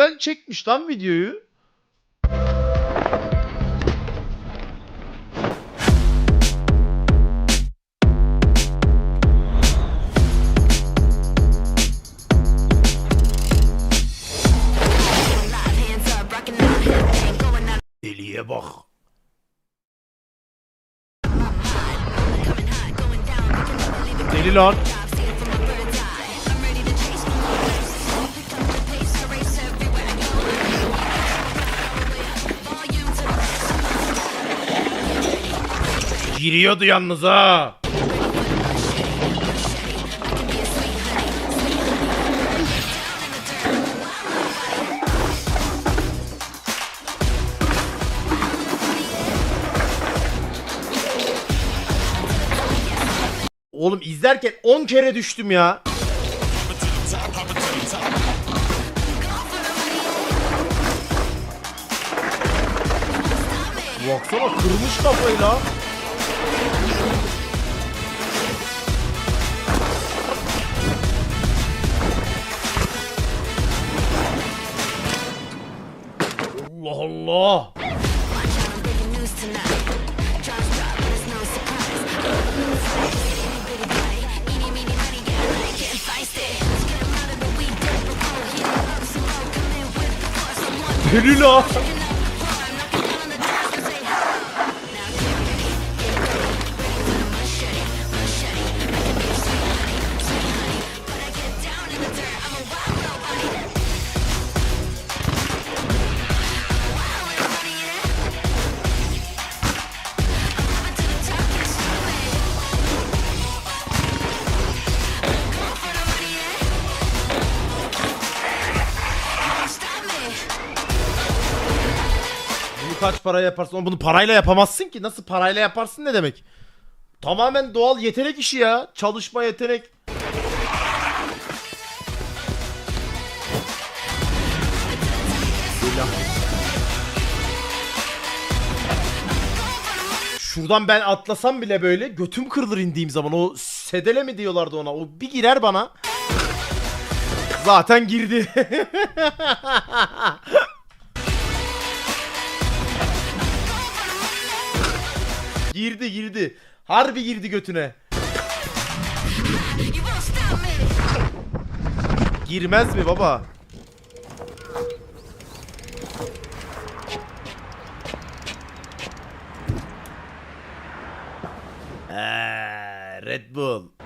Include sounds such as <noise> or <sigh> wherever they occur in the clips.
Güzel çekmiş lan videoyu. Deliye bak. Deli lan. Giriyordu yalnız ha. Oğlum izlerken 10 kere düştüm ya. Baksana kırmış kafayı la. Allah Allah. Kaç yaparsın? Oğlum Bunu parayla yapamazsın ki. Nasıl parayla yaparsın ne demek? Tamamen doğal yetenek işi ya. Çalışma yetenek. Şuradan ben atlasam bile böyle götüm kırılır indiğim zaman. O sedele mi diyorlardı ona? O bir girer bana. Zaten girdi. <laughs> girdi girdi. Harbi girdi götüne. Girmez mi baba? Eee, Red Bull.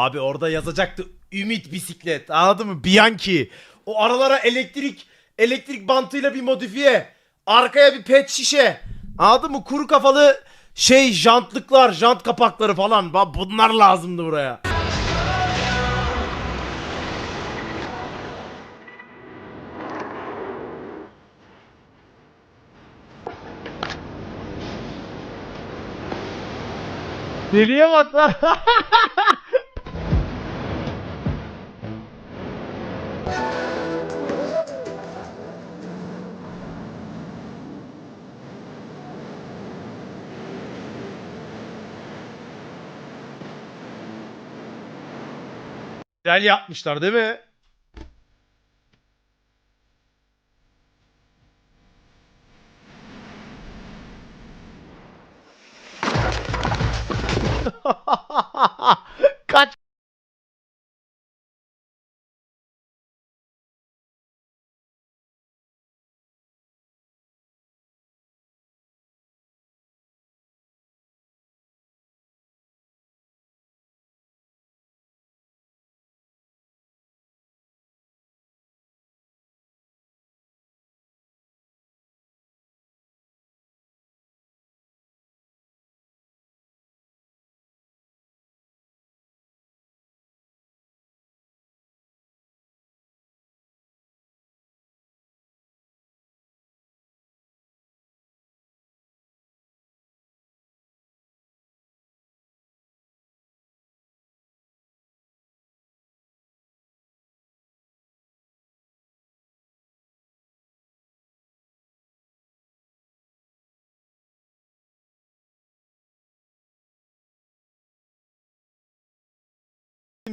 Abi orada yazacaktı Ümit bisiklet. Anladın mı? Bianchi. O aralara elektrik elektrik bantıyla bir modifiye. Arkaya bir pet şişe. Anladın mı? Kuru kafalı şey jantlıklar, jant kapakları falan. Ba- Bunlar lazımdı buraya. Deliye bak lan. <laughs> Güzel yapmışlar değil mi?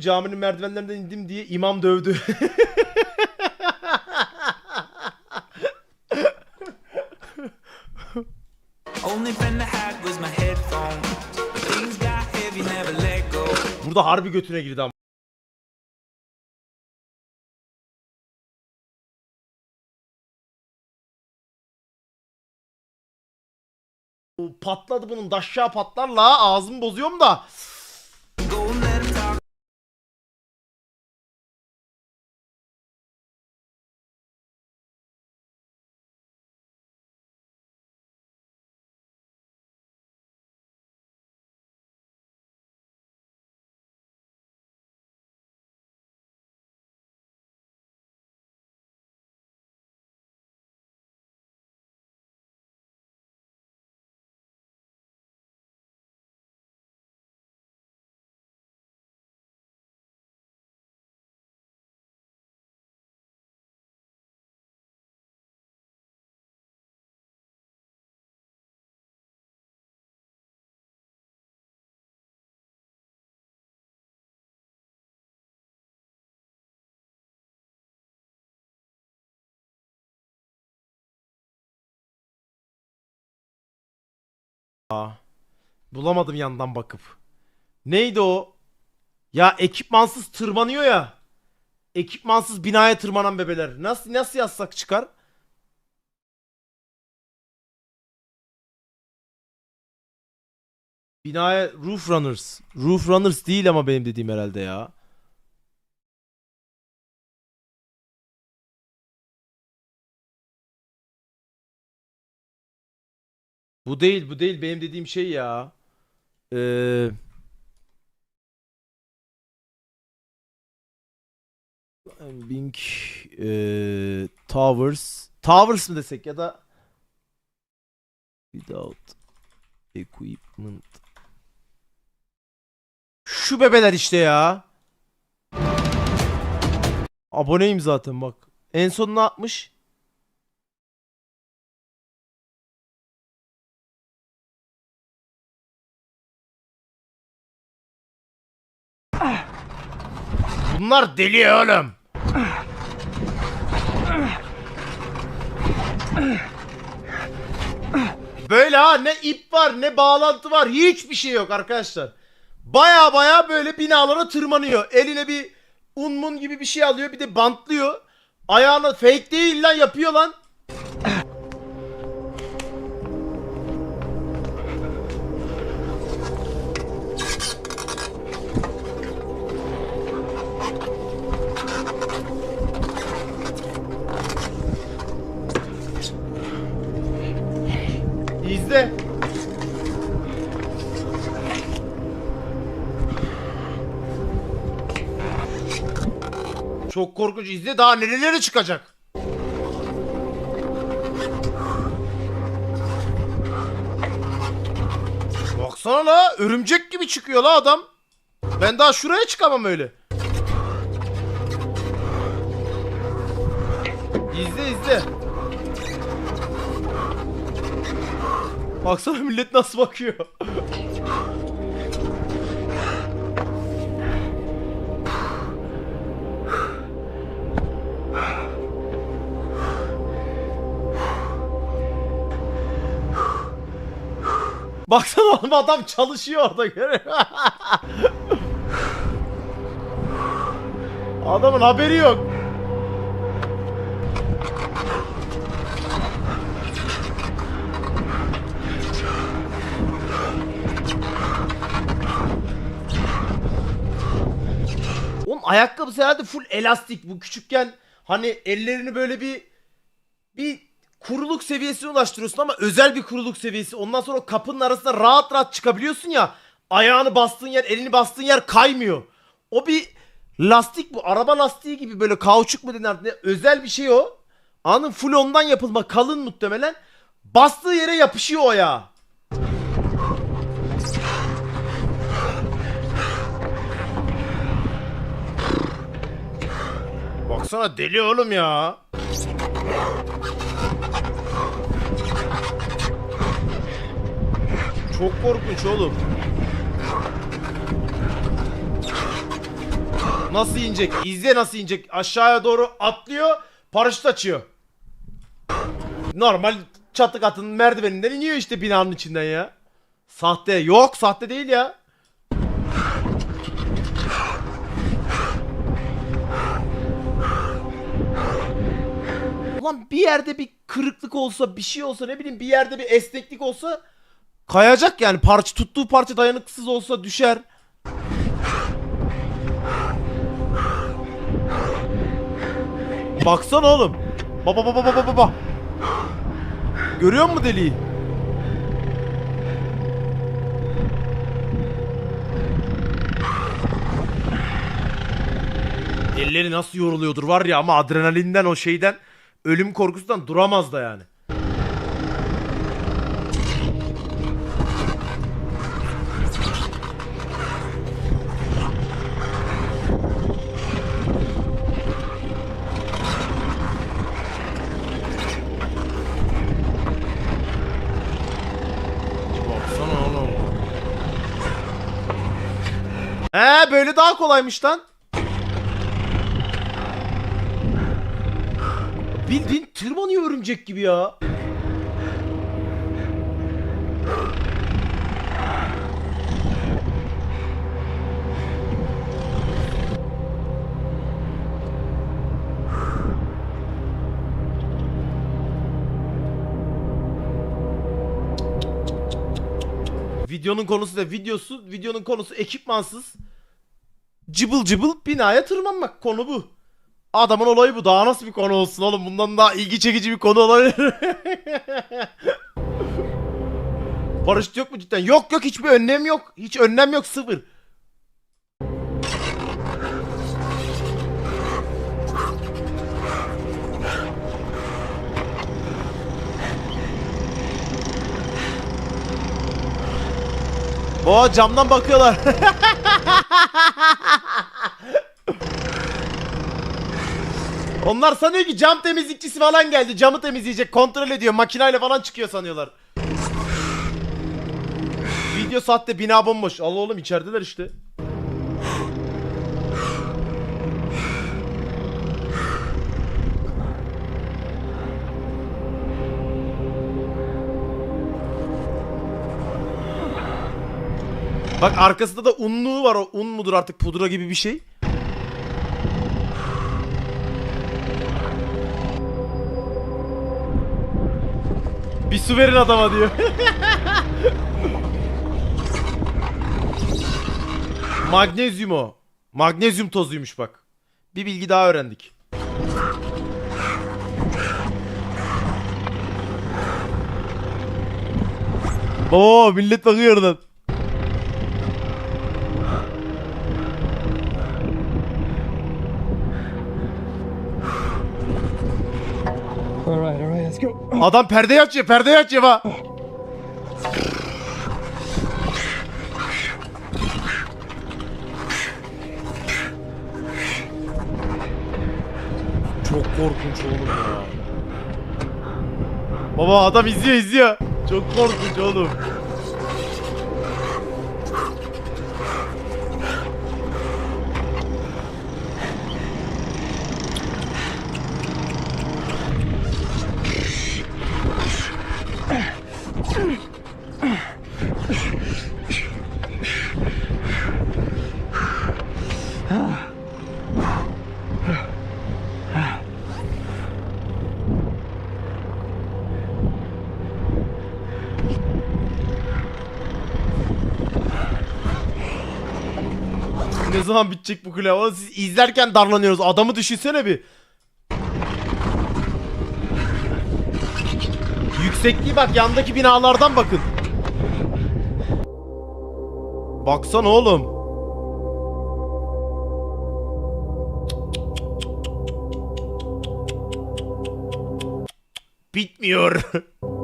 Caminin merdivenlerinden indim diye imam dövdü. Burada harbi götüne girdi ama. Patladı bunun daşşağı patlar la ağzımı bozuyorum da. Bulamadım yandan bakıp. Neydi o? Ya ekipmansız tırmanıyor ya. Ekipmansız binaya tırmanan bebeler. Nasıl nasıl yazsak çıkar? Binaya roof runners. Roof runners değil ama benim dediğim herhalde ya. Bu değil, bu değil benim dediğim şey ya. Ee, Climbing ee, Towers. Towers mı desek ya da Without Equipment. Şu bebeler işte ya. Aboneyim zaten bak. En son ne yapmış? Bunlar deli oğlum. Böyle ha ne ip var ne bağlantı var hiçbir şey yok arkadaşlar. Baya baya böyle binalara tırmanıyor. Eline bir unmun gibi bir şey alıyor bir de bantlıyor. Ayağına fake değil lan yapıyor lan. Korkunç izle daha nerelere çıkacak. Baksana la örümcek gibi çıkıyor la adam. Ben daha şuraya çıkamam öyle. İzle izle. Baksana millet nasıl bakıyor. <laughs> Baksana oğlum adam çalışıyor orada görüyor. Adamın haberi yok. Oğlum ayakkabısı herhalde full elastik. Bu küçükken hani ellerini böyle bir bir kuruluk seviyesine ulaştırıyorsun ama özel bir kuruluk seviyesi. Ondan sonra o kapının arasında rahat rahat çıkabiliyorsun ya. Ayağını bastığın yer, elini bastığın yer kaymıyor. O bir lastik bu. Araba lastiği gibi böyle kauçuk mu denir? Özel bir şey o. Anın full ondan yapılma. Kalın muhtemelen. Bastığı yere yapışıyor o ya. Baksana deli oğlum ya. Çok korkunç oğlum. nasıl inecek? İzle nasıl inecek. Aşağıya doğru atlıyor. Paraşüt açıyor. Normal çatı katının merdiveninden iniyor işte binanın içinden ya. Sahte. Yok sahte değil ya. Ulan bir yerde bir kırıklık olsa bir şey olsa ne bileyim bir yerde bir esneklik olsa kayacak yani parça tuttuğu parça dayanıksız olsa düşer. Baksana oğlum. Baba baba baba baba. Görüyor musun deliği? Elleri nasıl yoruluyordur var ya ama adrenalinden o şeyden ölüm korkusundan duramaz da yani. Böyle daha kolaymış lan. Bildiğin tırmanıyor örümcek gibi ya. Videonun konusu da videosu, videonun konusu ekipmansız. Cıbıl cıbıl binaya tırmanmak konu bu. Adamın olayı bu. Daha nasıl bir konu olsun oğlum? Bundan daha ilgi çekici bir konu olabilir. <laughs> Paraşüt yok mu cidden? Yok yok hiçbir önlem yok. Hiç önlem yok sıfır. O camdan bakıyorlar. <laughs> Onlar sanıyor ki cam temizlikçisi falan geldi. Camı temizleyecek, kontrol ediyor. Makinayla falan çıkıyor sanıyorlar. Video sahte, bina bomboş. Allah oğlum içerideler işte. Bak arkasında da unluğu var o. Un mudur artık pudra gibi bir şey. Bir su verin adama diyor. <laughs> Magnezyum o. Magnezyum tozuymuş bak. Bir bilgi daha öğrendik. Oo millet bakıyor oradan. Let's go. Adam perdeyi açıyor, perdeyi açıyor bak. Çok korkunç oğlum ya. Baba adam izliyor izliyor. Çok korkunç oğlum. Ne zaman bitecek bu kule? Oğlum siz izlerken darlanıyoruz. Adamı düşünsene bir. Yüksekliği bak yandaki binalardan bakın. Baksana oğlum. Bitmiyor. <laughs>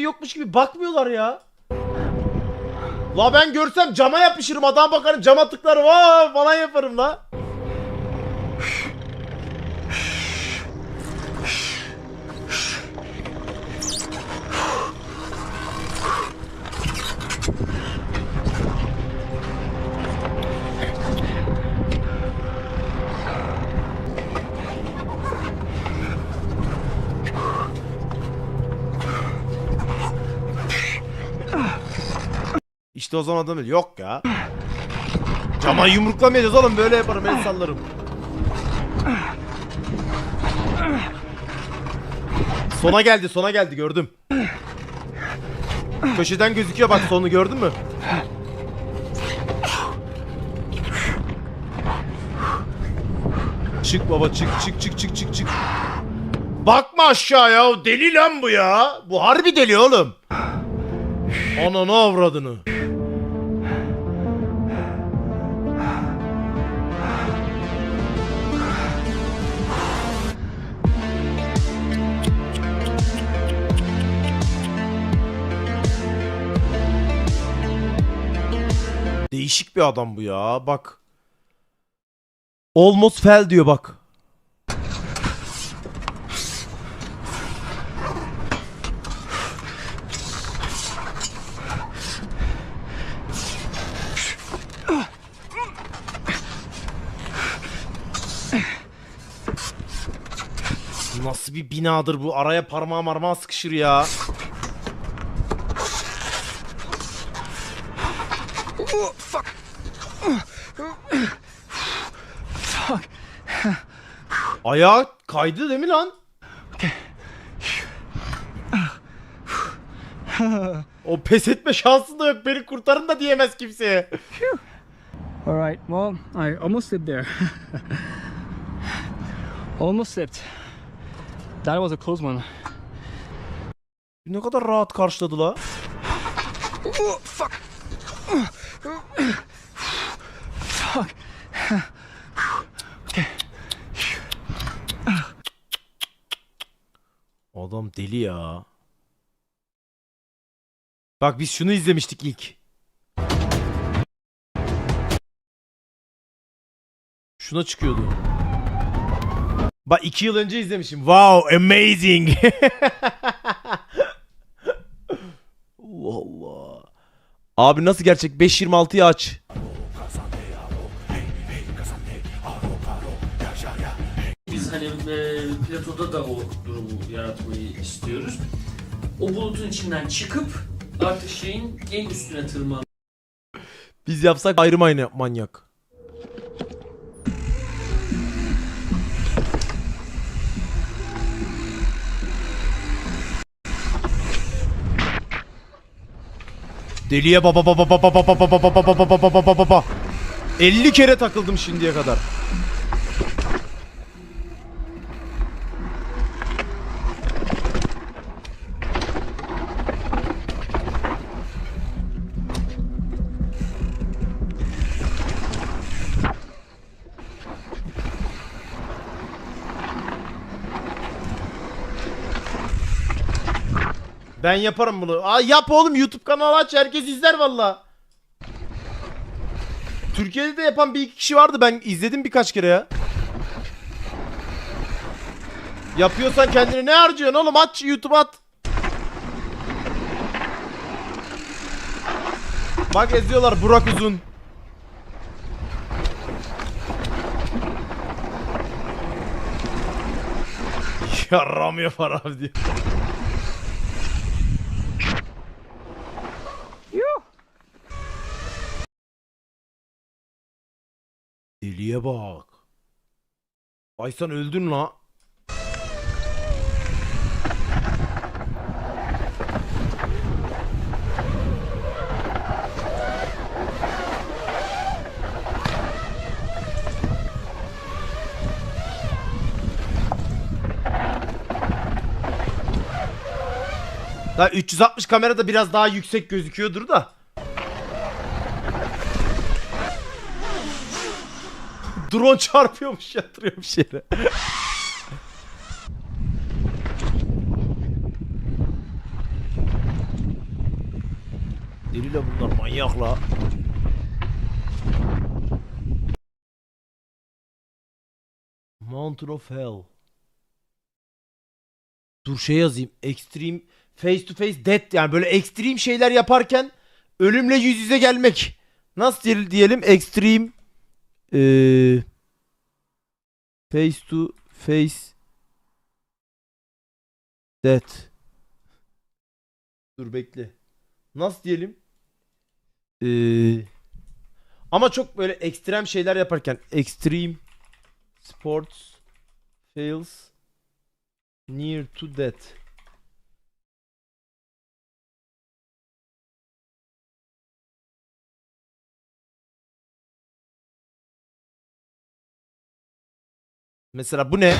şey yokmuş gibi bakmıyorlar ya. La ben görsem cama yapışırım adam bakarım cama tıklarım vaa falan yaparım la. İşte o zaman adam öyle, yok ya. Cama yumruklamayacağız oğlum böyle yaparım el sallarım. Sona geldi sona geldi gördüm. Köşeden gözüküyor bak sonu gördün mü? Çık baba çık çık çık çık çık çık. Bakma aşağıya deli lan bu ya. Bu harbi deli oğlum. Ananı avradını. Değişik bir adam bu ya bak. Almost fell diyor bak. Nasıl bir binadır bu? Araya parmağı marmağı sıkışır ya. Ayağı kaydı değil mi lan? o pes etme şansı da yok. Beni kurtarın da diyemez kimseye. All right. Well, I almost slipped there. almost slipped. That was a close one. Ne kadar rahat karşıladı la. Adam deli ya. Bak biz şunu izlemiştik ilk. Şuna çıkıyordu. Bak iki yıl önce izlemişim. Wow, amazing. <laughs> Allah. Abi nasıl gerçek? 5.26'yı aç. Biz hani e, platoda da o durumu yaratmayı istiyoruz. O bulutun içinden çıkıp artık şeyin en üstüne tırman. Biz yapsak ayrı manya- manyak. Deliye baba baba baba baba baba baba baba baba baba baba 50 kere takıldım şimdiye kadar. Ben yaparım bunu. Aa, yap oğlum YouTube kanalı aç herkes izler valla. Türkiye'de de yapan bir iki kişi vardı ben izledim birkaç kere ya. Yapıyorsan kendini ne harcıyorsun oğlum aç YouTube at. Bak eziyorlar Burak Uzun. <laughs> Yarram yapar abi diyor. Deliye bak. Ay sen öldün la. Daha 360 kamerada biraz daha yüksek gözüküyordur da. Drone çarpıyormuş yatırıyormuş yere. Godzilla bunlar manyak la. Mountain of Hell. Dur şey yazayım. Extreme face to face death yani böyle extreme şeyler yaparken ölümle yüz yüze gelmek. Nasıl diye- diyelim? Extreme eee, face to face death. Dur bekle. Nasıl diyelim? Eee, ama çok böyle ekstrem şeyler yaparken extreme sports fails near to death. Mesela bu ne?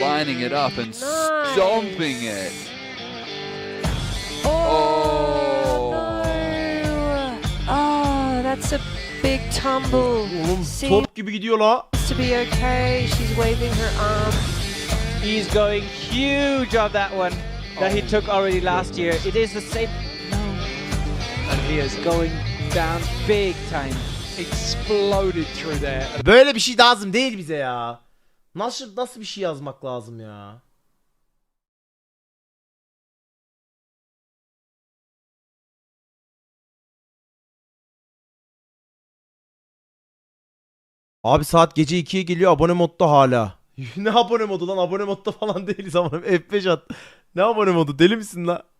lining it up and Nice. stomping it. Oh, Oh. no. Oh, that's a big tumble. Oğlum Seems top gibi gidiyor la. to be okay. She's waving her arm. He's going huge on that one that he oh. took already last year. It is the same. No. And he is going down big time. Exploded through there. Böyle bir şey lazım değil bize ya. Nasıl nasıl bir şey yazmak lazım ya? Abi saat gece 2'ye geliyor abone modda hala. <laughs> ne abone modu lan abone modda falan <laughs> değiliz ama F5 at. Ne abone modu deli misin la?